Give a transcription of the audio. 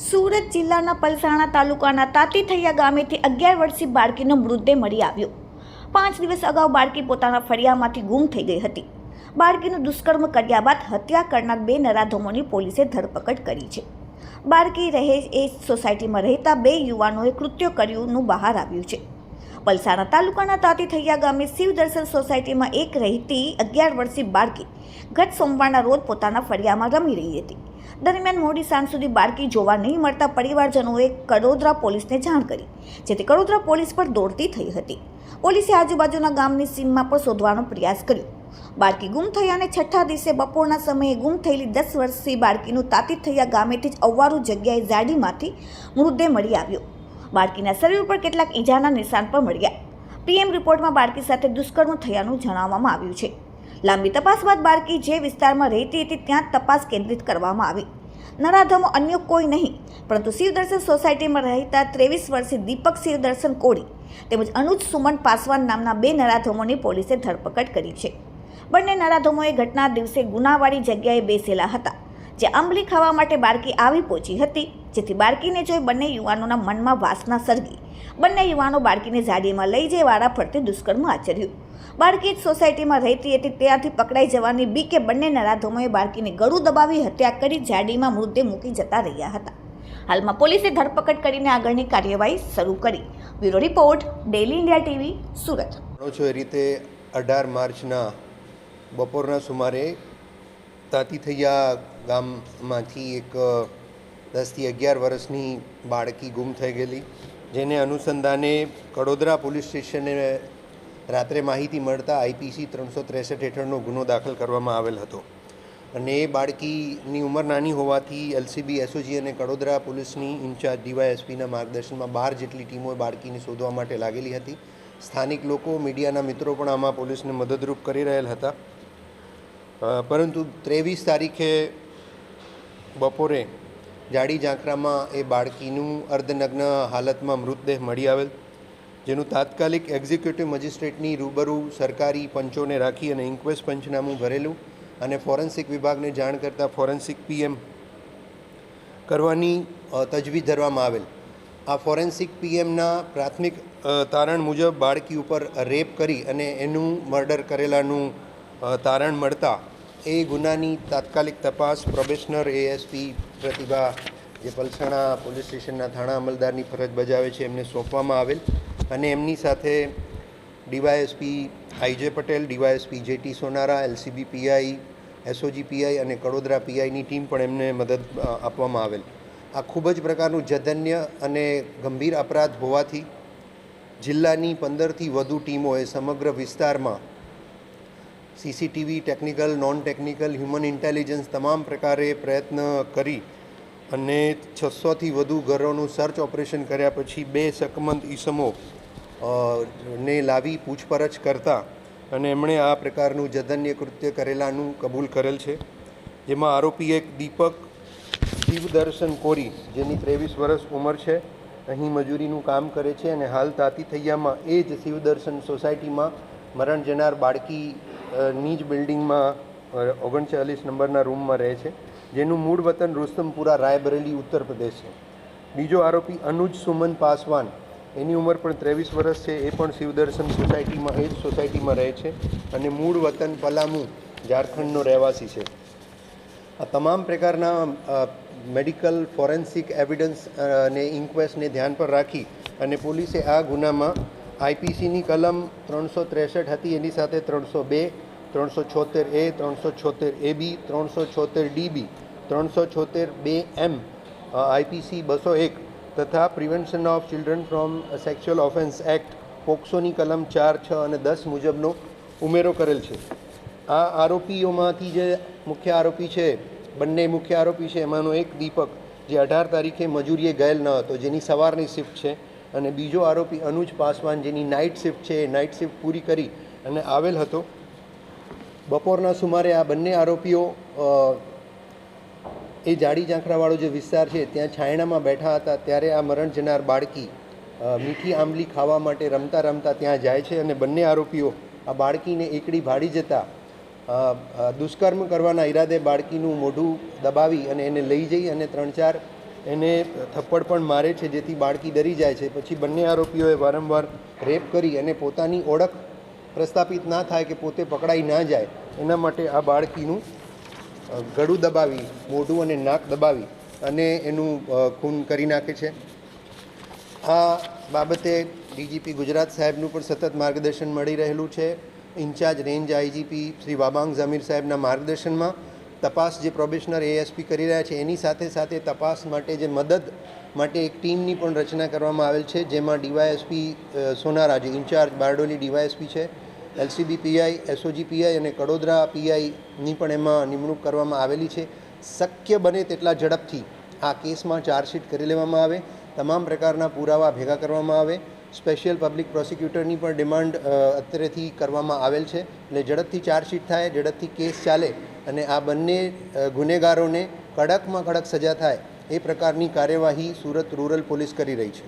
સુરત જિલ્લાના પલસાણા તાલુકાના તાતીથૈયા ગામેથી અગિયાર વર્ષીય બાળકીનો મૃતદેહ મળી આવ્યો. પાંચ દિવસ અગાઉ બાળકી પોતાના ફળિયામાંથી ગુમ થઈ ગઈ હતી. બાળકીનું દુષ્કર્મ કર્યા બાદ હત્યા કરનાર બે નરાધમોની પોલીસે ધરપકડ કરી છે. બાળકી રહે એ સોસાયટીમાં રહેતા બે યુવાનોએ કૃત્ય કર્યુંનું બહાર આવ્યું છે. પલસાણા તાલુકાના તાતીથૈયા ગામે શિવ દર્શન સોસાયટીમાં એક રહેતી અગિયાર વર્ષીય બાળકી ગત સોમવારના રોજ પોતાના ફળિયામાં રમી રહી હતી. દરમિયાન મોડી સાંજ સુધી બાળકી જોવા નહીં મળતા પરિવારજનોએ કડોદરા પોલીસને જાણ કરી, જેથી કડોદરા પોલીસ પર દોડતી થઈ હતી. પોલીસે આજુબાજુના ગામની સીમમાં પણ શોધવાનો પ્રયાસ કર્યો. બાળકી ગુમ થયાને છઠ્ઠા દિવસે બપોરના સમયે ગુમ થયેલી દસ વર્ષથી બાળકીનું તાતીત થયા ગામેથી જ અવ્વારું જગ્યાએ ઝાડીમાંથી મૃતદેહ મળી આવ્યો. બાળકીના શરીર પર કેટલાક ઈજાના નિશાન પણ મળ્યા. પીએમ રિપોર્ટમાં બાળકી સાથે દુષ્કર્મ થયાનું જણાવવામાં આવ્યું છે. લાંબી તપાસ બાદ બાળકી જે વિસ્તારમાં રહેતી હતી ત્યાં તપાસ કેન્દ્રિત કરવામાં આવી. નરાધમો અન્ય કોઈ નહીં. પરંતુ શિવદર્શન સોસાયટીમાં રહેતા ત્રેવીસ વર્ષીય દીપક શિવદર્શન કોળી તેમજ અનુજ સુમન પાસવાન નામના બે નરાધમોની પોલીસે ધરપકડ કરી છે. બંને નરાધમોએ ઘટના દિવસે ગુનાવાળી જગ્યાએ બેસેલા હતા, જે આંબલી ખાવા માટે બાળકી આવી પહોંચી હતી, જેથી બાળકીને જોઈ બંને યુવાનોના મનમાં વાસના સર્ગી. બંને યુવાનો બાળકીને ઝાડીમાં લઈ જઈ વારા ફરતે દુષ્કર્મ આચર્યું. બાળકી સોસાયટીમાં રહેતી હતી, ત્યાંથી પકડાઈ જવાની બી કે બંને નરાધમોએ બાળકીને ગળું દબાવી હત્યા કરી જાડીમાં મૃતદેહ મૂકી જતા રહ્યા હતા. હાલમાં પોલીસે ધરપકડ કરીને આગળની કાર્યવાહી શરૂ કરી. Bureau report daily India TV, Surat. છો એ રીતે અઢાર માર્ચના બપોરના સુમારે તાતીથૈયા ગામમાંથી એક દસથી અગિયાર વર્ષની બાળકી ગુમ થઈ ગયેલી, જેને અનુસંધાને કડોદરા પોલીસ સ્ટેશને રાત્રે માહિતી મળતા આઈપીસી ત્રણસો ત્રેસઠ હેઠળનો ગુનો દાખલ કરવામાં આવેલ હતો. અને એ બાળકીની ઉંમર નાની હોવાથી એલસીબી એસઓજી અને કડોદરા પોલીસની ઇન્ચાર્જ ડીવાયએસપીના માર્ગદર્શનમાં બાર જેટલી ટીમો બાળકીને શોધવા માટે લાગેલી હતી. સ્થાનિક લોકો, મીડિયાના મિત્રો પણ આમાં પોલીસને મદદરૂપ કરી રહેલ હતા. પરંતુ ત્રેવીસ તારીખે બપોરે જાડી ઝાંખરામાં એ બાળકીનું અર્ધનગ્ન હાલતમાં મૃતદેહ મળી આવેલ. જેનું તાત્કાલિક એક્ઝિક્યુટિવ મજિસ્ટ્રેટની રૂબરૂ સરકારી પંચોને રાખી અને ઇન્ક્વેસ્ટ પંચનામું ભરેલું અને ફોરેન્સિક વિભાગને જાણ કરતાં ફોરેન્સિક પીએમ કરવાની તજવીજ ધરવામાં આવેલ. આ ફોરેન્સિક પીએમના પ્રાથમિક તારણ મુજબ બાળકી ઉપર રેપ કરી અને એનું મર્ડર કરેલાનું તારણ મળતા એ ગુનાની તાત્કાલિક તપાસ પ્રોબેશનર એએસપી પ્રતિભા જે પલસાણા પોલીસ સ્ટેશનના થાણા અમલદારની ફરજ બજાવે છે, એમને સોંપવામાં આવેલ. અને એમની સાથે DYSP I J Patel, DYSP J T Sonara, LCB PI, SOG PI અને કડોદરા પીઆઈની ટીમ પણ એમને મદદ આપવામાં આવેલ. આ ખૂબ જ પ્રકારનું જધન્ય અને ગંભીર અપરાધ હોવાથી જિલ્લાની પંદરથી વધુ ટીમોએ સમગ્ર વિસ્તારમાં CCTV, technical non technical human intelligence તમામ પ્રકારે પ્રયત્ન કરી અને છસોથી વધુ ઘરોનું સર્ચ ઓપરેશન કર્યા પછી બે શકમંદ ઈસમો ને લાવી પૂછપરછ કરતા અને એમણે આ પ્રકારનું જધન્ય કૃત્ય કરેલાનું કબૂલ કરેલ છે. જેમાં આરોપી એક દીપક શિવદર્શન કોરી, જેની ત્રેવીસ વર્ષ ઉંમર છે, અહીં મજૂરીનું કામ કરે છે અને હાલ તાતીથૈયામાં એ જ શિવદર્શન સોસાયટીમાં મરણ જનાર બાળકી નીજ બિલ્ડિંગમાં ઓગણચાલીસ નંબરના રૂમમાં રહે છે. જેનું મૂળ વતન રુસ્તમપુરા, રાયબરેલી, ઉત્તર પ્રદેશ છે. બીજો આરોપી અનુજ સુમન પાસવાન એની ઉંમર પણ ત્રેવીસ વર્ષ છે, એ પણ શિવદર્શન સોસાયટીમાં, એ જ સોસાયટીમાં રહે છે અને મૂળ વતન પલામુ, ઝારખંડનો રહેવાસી છે. આ તમામ પ્રકારના મેડિકલ, ફોરેન્સિક એવિડન્સ અને ઇન્ક્વેસ્ટને ધ્યાન પર રાખી અને પોલીસે આ ગુનામાં આઈપીસીની કલમ ત્રણસો ત્રેસઠ હતી, એની સાથે ત્રણસો બે, ત્રણસો છોતેર એ, ત્રણસો છોતેર એ બી, ત્રણસો છોતેર ડીબી ત્રણસો છોતેર બે એમ આઈપીસી બસો એક તથા prevention of children from sexual offence act પોક્સોની કલમ ચાર, છ અને દસ મુજબનો ઉમેરો કરેલ છે. આ આરોપીઓમાંથી જે મુખ્ય આરોપી છે, બંને મુખ્ય આરોપી છે, એમાંનો એક દીપક જે અઢાર તારીખે મજૂરીએ ગયેલ ન હતો, જેની સવારની શિફ્ટ છે અને બીજો આરોપી અનુજ પાસવાન જેની નાઇટ શિફ્ટ છે, એ નાઇટ શિફ્ટ પૂરી કરી અને આવેલ હતો. બપોરના સુમારે આ બંને આરોપીઓ એ જાડી ઝાંખરાવાળો જે વિસ્તાર છે, ત્યાં છાયણામાં બેઠા હતા, ત્યારે આ મરણ જનાર બાળકી મીઠી આંબલી ખાવા માટે રમતા રમતા ત્યાં જાય છે અને બંને આરોપીઓ આ બાળકીને એકડી ભાડી જતા દુષ્કર્મ કરવાના ઈરાદે બાળકીનું મોઢું દબાવી અને એને લઈ જઈ અને ત્રણ ચાર એને થપ્પડ પણ મારે છે જેથી બાળકી ડરી જાય છે. પછી બંને આરોપીઓએ વારંવાર રેપ કરી અને પોતાની ઓળખ પ્રસ્થાપિત ના થાય કે પોતે પકડાઈ ના જાય. એના માટે આ બાળકીનું ગળું દબાવી, મોઢું અને નાક દબાવી અને એનું ખૂન કરી નાખે છે. આ બાબતે ડીજીપી ગુજરાત સાહેબનું પણ સતત માર્ગદર્શન મળી રહેલું છે. Incharge range IGP Shri Wabang Zamir સાહેબના માર્ગદર્શનમાં તપાસ જે પ્રોબેશનર એએસપી કરી રહ્યા છે, એની સાથે સાથે તપાસ માટે જે મદદ માટે એક ટીમની પણ રચના કરવામાં આવેલ છે, જેમાં ડીવાયએસપી સોનારાજી, ઇન્ચાર્જ બારડોલી ડીવાયએસપી છે. એલસીબી પીઆઈ એસઓજી પીઆઈ અને કડોદરા પીઆઈની પણ એમાં નિમણૂક કરવામાં આવેલી છે. શક્ય બને તેટલા ઝડપથી આ કેસમાં ચાર્જશીટ કરી લેવામાં આવે. તમામ પ્રકારના પુરાવા ભેગા કરવામાં આવે. સ્પેશિયલ પબ્લિક પ્રોસિક્યુટરની પણ ડિમાન્ડ અત્યારેથી કરવામાં આવેલ છે. એટલે ઝડપથી ચાર્જશીટ થાય, ઝડપથી કેસ ચાલે અને આ બંને ગુનેગારોને કડકમાં કડક સજા થાય એ પ્રકારની કાર્યવાહી સુરત રૂરલ પોલીસ કરી રહી છે.